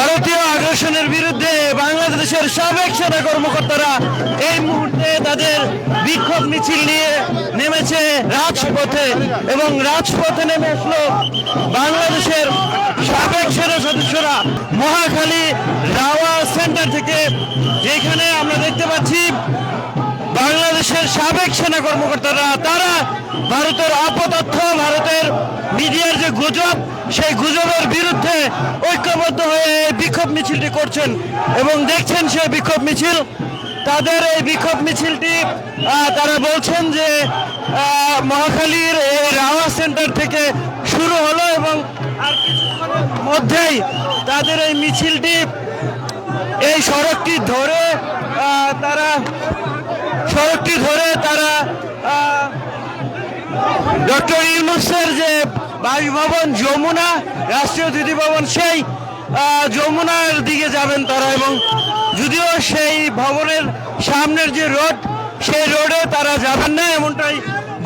ভারতীয় আগ্রাসনের বিরুদ্ধে বাংলাদেশের সাবেক সেনা কর্মকর্তারা এই মুহূর্তে তাদের বিক্ষোভ মিছিল নিয়ে নেমেছে রাজপথে এবং রাজপথে নেমে আসলো বাংলাদেশের সাবেক সেনা সদস্যরা মহাখালী রাওয়া সেন্টার থেকে, যেখানে আমরা দেখতে পাচ্ছি বাংলাদেশের সাবেক সেনা কর্মকর্তারা, তারা ভারতের অপতথ্য গুজব, সেই গুজবের বিরুদ্ধে ঐক্যবদ্ধ হয়ে এই বিক্ষোভ মিছিলটি করছেন এবং দেখছেন সেই বিক্ষোভ মিছিল। তাদের এই বিক্ষোভ মিছিলটি তারা বলছেন যে মহাখালীর এই রাওয়া সেন্টার থেকে শুরু হলো এবং মধ্যেই তাদের এই মিছিলটি এই সড়কটি ধরে তারা সড়কটি ধরে তারা ডক্টর ইউনুসের যে বাসভবন, যমুনা, রাষ্ট্রীয় দিদি ভবন সেই যমুনার দিকে যাবেন তারা এবং যদিও সেই ভবনের সামনের যে রোড, সেই রোডে তারা যাবেন না, এমনটাই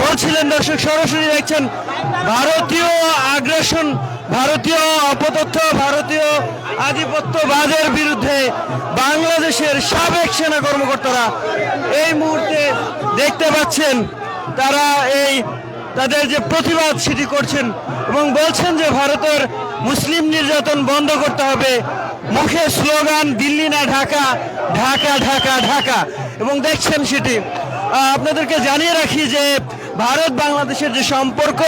বলছিলেন দর্শক সরাসরি দেখছেন। ভারতীয় আগ্রাসন, ভারতীয় অপতথ্য, ভারতীয় আধিপত্যবাদের বিরুদ্ধে বাংলাদেশের সাবেক সেনা কর্মকর্তারা এই মুহূর্তে দেখতে পাচ্ছেন তারা এই তাদের যে প্রতিবাদ সেটি করছেন এবং বলছেন যে ভারতের মুসলিম নির্যাতন বন্ধ করতে হবে। মুখে স্লোগান, দিল্লি না ঢাকা ঢাকা ঢাকা ঢাকা। এবং দেখছেন সেটি। আপনাদেরকে জানিয়ে রাখি যে ভারত বাংলাদেশের যে সম্পর্ক,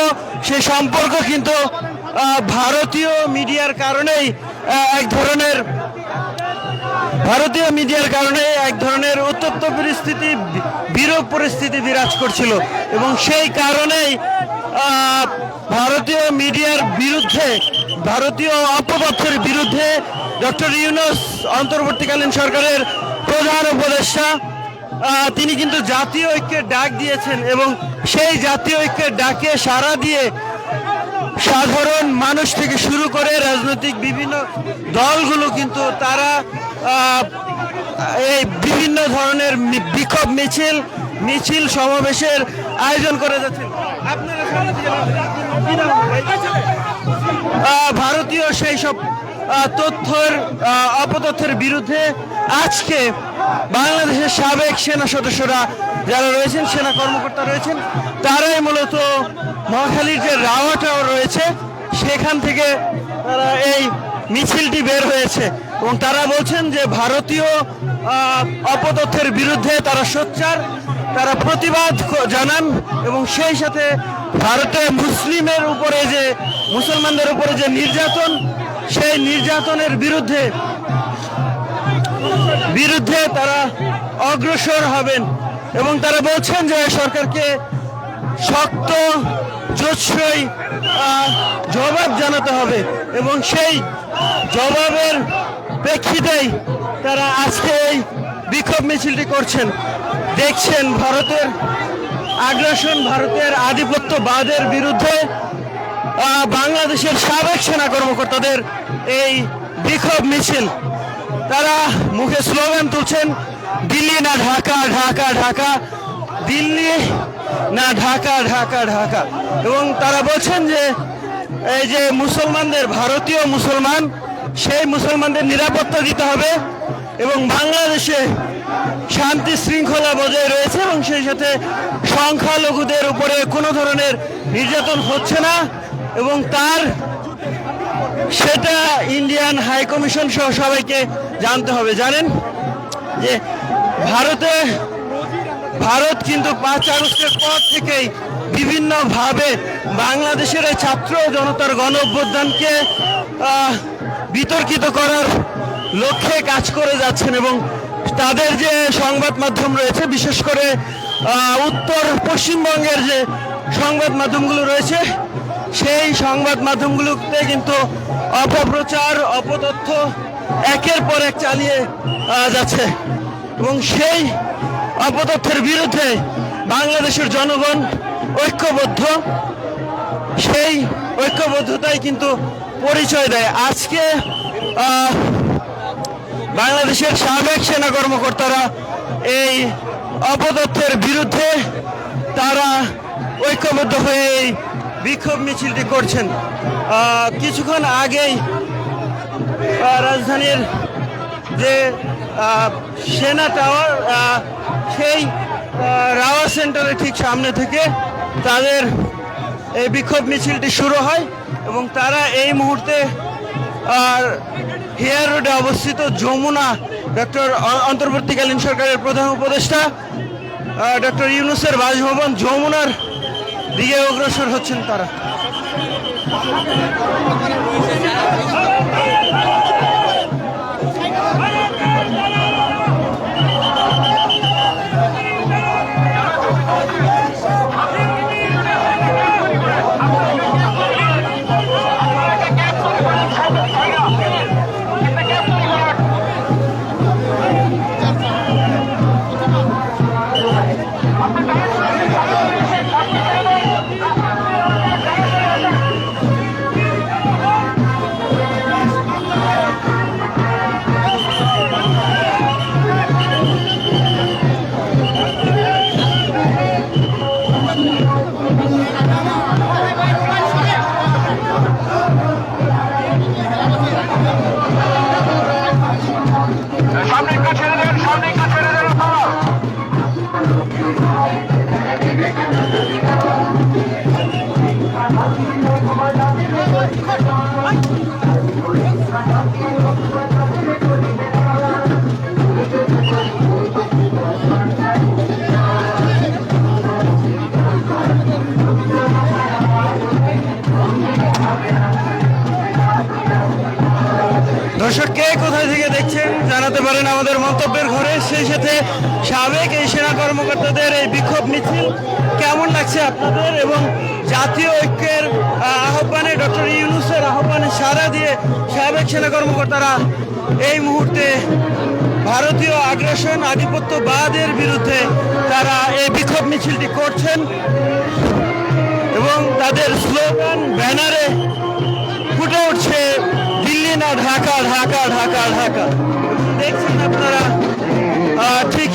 সেই সম্পর্ক কিন্তু ভারতীয় মিডিয়ার কারণেই এক ধরনের ভারতীয় মিডিয়ার কারণে এক ধরনের উত্তপ্ত পরিস্থিতি, বিরূপ পরিস্থিতি বিরাজ করছিল এবং সেই কারণেই ভারতীয় মিডিয়ার বিরুদ্ধে, ভারতীয় অপতথ্যের বিরুদ্ধে ডক্টর ইউনুস অন্তর্বর্তীকালীন সরকারের প্রধান উপদেষ্টা তিনি কিন্তু জাতীয় ঐক্যের ডাক দিয়েছেন এবং সেই জাতীয় ঐক্যের ডাকে সাড়া দিয়ে সাধারণ মানুষ থেকে শুরু করে রাজনৈতিক বিভিন্ন দলগুলো কিন্তু তারা এই বিভিন্ন ধরনের বিক্ষোভ মিছিল মিছিল সমাবেশের আয়োজন করে যাচ্ছেন ভারতীয় সেই সব তথ্যের অপতথ্যের বিরুদ্ধে আজকে বাংলাদেশের সাবেক সেনা সদস্যরা যারা রয়েছেন, সেনা কর্মকর্তা রয়েছেন, তারাই মূলত মহাখালীর যে রাওয়াটাও রয়েছে, সেখান থেকে তারা এই মিছিলটি বের হয়েছে এবং তারা বলছেন যে ভারতীয় অপতথ্যের বিরুদ্ধে তারা সোচ্চার, তারা প্রতিবাদ জানান এবং সেই সাথে ভারতে মুসলিমের উপরে যে, মুসলমানদের উপরে যে নির্যাতন, সেই নির্যাতনের বিরুদ্ধে বিরুদ্ধে তারা অগ্রসর হবেন এবং তারা বলছেন যে সরকারকে শক্ত জোৎসই জবাব জানাতে হবে এবং সেই জবাবের প্রেক্ষিতেই তারা আজকে এই বিক্ষোভ মিছিলটি করছেন। দেখছেন ভারতের আগ্রাসন, ভারতের আধিপত্যবাদের বিরুদ্ধে বাংলাদেশের সাবেক সেনা কর্মকর্তাদের এই বিক্ষোভ মিছিল। তারা মুখে স্লোগান তুলছেন, দিল্লি না ঢাকা ঢাকা ঢাকা। দিল্লি না, ঢাকা ঢাকা ঢাকা। এবং তারা বলছেন যে, এই যে মুসলমানদের, ভারতীয় মুসলমান, সেই মুসলমানদের নিরাপত্তা দিতে হবে এবং বাংলাদেশে শান্তি শৃঙ্খলা বজায় রয়েছে এবং সেই সাথে সংখ্যালঘুদের উপরে কোনো ধরনের নির্যাতন হচ্ছে না এবং তার সেটা ইন্ডিয়ান হাই কমিশন সহ সবাইকে জানতে হবে। জানেন যে ভারতে ভারত কিন্তু পাঁচ আগস্টের পর থেকেই বিভিন্নভাবে বাংলাদেশের ছাত্র জনতার গণ অভ্যুত্থানকে বিতর্কিত করার লক্ষ্যে কাজ করে যাচ্ছেন এবং তাদের যে সংবাদ মাধ্যম রয়েছে, বিশেষ করে উত্তর পশ্চিমবঙ্গের যে সংবাদ মাধ্যমগুলো রয়েছে, সেই সংবাদ মাধ্যমগুলোতে কিন্তু অপপ্রচার, অপতথ্য একের পর এক চালিয়ে যাচ্ছে এবং সেই অপতথ্যের বিরুদ্ধে বাংলাদেশের জনগণ ঐক্যবদ্ধ। সেই ঐক্যবদ্ধতাই কিন্তু পরিচয় দেয়। আজকে বাংলাদেশের সাবেক সেনা কর্মকর্তারা এই অপতথ্যের বিরুদ্ধে তারা ঐক্যবদ্ধ হয়ে এই বিক্ষোভ মিছিলটি করছেন। কিছুক্ষণ আগেই রাজধানীর যে সেনা টাওয়ার সেই আহ, রাওয়ার সেন্টারের ঠিক সামনে থেকে তাদের এই বিক্ষোভ মিছিলটি শুরু হয় এবং তারা এই মুহূর্তে আর হেয়ার রোডে অবস্থিত যমুনা ডক্টর অন্তর্বর্তীকালীন সরকারের প্রধান উপদেষ্টা ডক্টর ইউনুসের বাসভবন যমুনার দিকে অগ্রসর হচ্ছেন তারা। সামনে দর্শক, কে কোথায় থেকে দেখছেন জানাতে পারেন আমাদের মন্তব্যের ঘরে। সেই সাথে সাবেক এই সেনা কর্মকর্তাদের এই বিক্ষোভ মিছিল কেমন লাগছে আপনাদের এবং জাতীয় ঐক্যের আহ্বানে ডক্টর ইউনুসের আহ্বানে সাড়া দিয়ে সাবেক সেনা কর্মকর্তারা এই মুহূর্তে ভারতীয় আগ্রাসন আধিপত্যবাদের বিরুদ্ধে তারা এই বিক্ষোভ মিছিলটি করছেন এবং তাদের স্লোগান, ব্যানারে ফুটে উঠছে দিল্লি না ঢাকা ঢাকা ঢাকা ঢাকা। দেখছেন আপনারা ঠিক